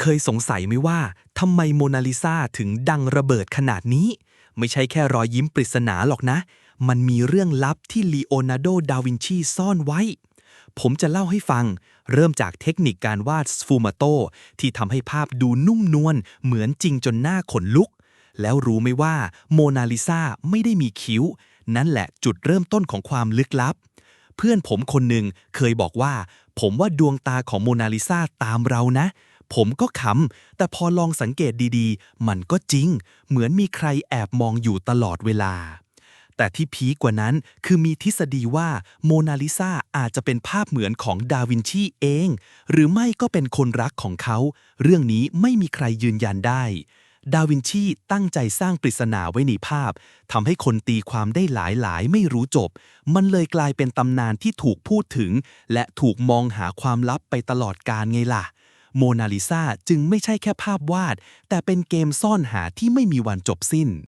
เคยสงสัยไหมว่าทำไมโมนาลิซาถึงดังระเบิดขนาดนี้ ไม่ใช่แค่รอยยิ้มปริศนาหรอกนะ มันมีเรื่องลับที่ลีโอนาร์โด ดาวินชีซ่อนไว้ ผมจะเล่าให้ฟัง เริ่มจากเทคนิคการวาดสฟูมาโตที่ทำให้ภาพดูนุ่มนวลเหมือนจริงจนหน้าขนลุก แล้วรู้ไหมว่าโมนาลิซาไม่ได้มีคิ้ว นั่นแหละจุดเริ่มต้นของความลึกลับ เพื่อนผมคนหนึ่งเคยบอกว่า ผมว่าดวงตาของโมนาลิซาตามเรานะ ผมก็ขำแต่พอลองสังเกตดีๆ มันก็จริง เหมือนมีใครแอบมองอยู่ตลอดเวลา แต่ที่พีกว่านั้นคือมีทฤษฎีว่าโมนาลิซาอาจจะเป็นภาพเหมือนของดาวินชีเอง หรือไม่ก็เป็นคนรักของเขา เรื่องนี้ไม่มีใครยืนยันได้ ดาวินชีตั้งใจสร้างปริศนาไว้ในภาพทำให้คนตีความได้หลายๆ ไม่รู้จบ มันเลยกลายเป็นตำนานที่ถูกพูดถึง และถูกมองหาความลับไปตลอดกาลไงล่ะ โมนาลิซาจึงไม่ใช่แค่ภาพวาด แต่เป็นเกมซ่อนหาที่ไม่มีวันจบสิ้น